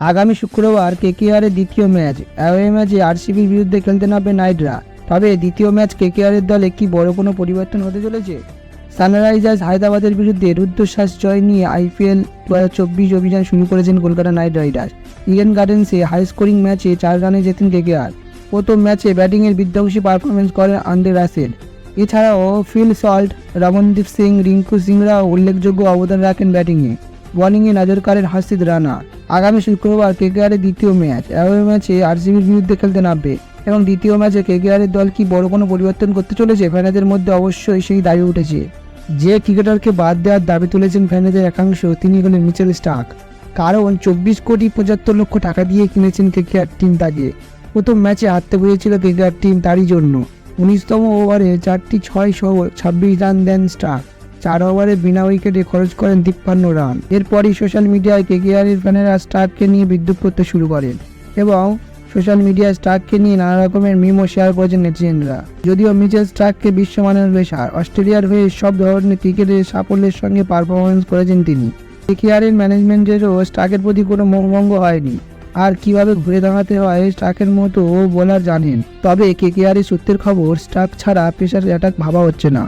আগামী শুক্রবার কেকেআরের দ্বিতীয় ম্যাচ, অ্যাওয়ে ম্যাচে আরসিবির বিরুদ্ধে খেলতে নামবে নাইটরা। তবে দ্বিতীয় ম্যাচ কেকেআরের দলে কি বড় কোনো পরিবর্তন হতে চলেছে? সানরাইজার্স হায়দ্রাবাদের বিরুদ্ধে রুদ্ধশ্বাস জয় নিয়ে আইপিএল দু হাজার চব্বিশ অভিযান শুরু করেছেন কলকাতা নাইট রাইডার্স। ইডেন গার্ডেন্সে হাই স্কোরিং ম্যাচে চার রানে জেতেন কেকেআর। প্রথম ম্যাচে ব্যাটিংয়ের বিধ্বংসী পারফরমেন্স করেন আন্দ্রে রাসেল। এছাড়াও ফিল সল্ট, রমনদীপ সিং, রিঙ্কু সিংরাও উল্লেখযোগ্য অবদান রাখেন ব্যাটিংয়ে। বোলিংয়ে নজর কাড়েন হাসিদ রানা। আগামী শুক্রবার কেকেআরের দ্বিতীয় ম্যাচ। অ্যাওয়ে ম্যাচে আরসিবির বিরুদ্ধে খেলতে নামবে। এবং দ্বিতীয় ম্যাচে কেকেআরের দল কি বড় কোনো পরিবর্তন করতে চলেছে ফ্যানেদের মধ্যে অবশ্যই সেই দাবি উঠেছে। যে ক্রিকেটারকে বাদ দেওয়ার দাবি তুলেছেন ফ্যানেদের একাংশ, তিনি হলেন মিচেল স্টার্ক। কারণ চব্বিশ কোটি পঁচাত্তর লক্ষ টাকা দিয়ে কিনেছেন কেকেআর টিম তাকে। প্রথম ম্যাচে হারতে বুঝেছিল কেকেআর টিম তারই জন্য। উনিশতম ওভারে চারটি ছয় সহ ছাব্বিশ রান দেন স্টার্ক। চার ওভারে বিনা উইকেটে খরচ করেন তিপ্পান্ন রান। এরপরই সোশ্যাল মিডিয়ায় কেকেআরের ফ্যানেরা স্টার্ককে নিয়ে বিদ্রুপ করতে শুরু করেন এবং সোশ্যাল মিডিয়ায় স্টার্ককে নিয়ে নানা রকমের মিমও শেয়ার করেছেন নেটিজেনরা। যদিও মিচেল স্টার্ককে বিশ্বমানের পেশার অস্ট্রেলিয়ার হয়ে সব ধরনের ক্রিকেটের সাফল্যের সঙ্গে পারফরমেন্স করেছেন তিনি। কেকেআরের ম্যানেজমেন্টেরও স্টার্কের প্রতি কোনো মোহভঙ্গ হয়নি। আর কীভাবে ঘুরে দাঁড়াতে হয় স্টার্কের মতো বোলার জানেন। তবে কেকেআরের সত্যের খবর, স্টার্ক ছাড়া পেশার অ্যাটাক ভাবা হচ্ছে না।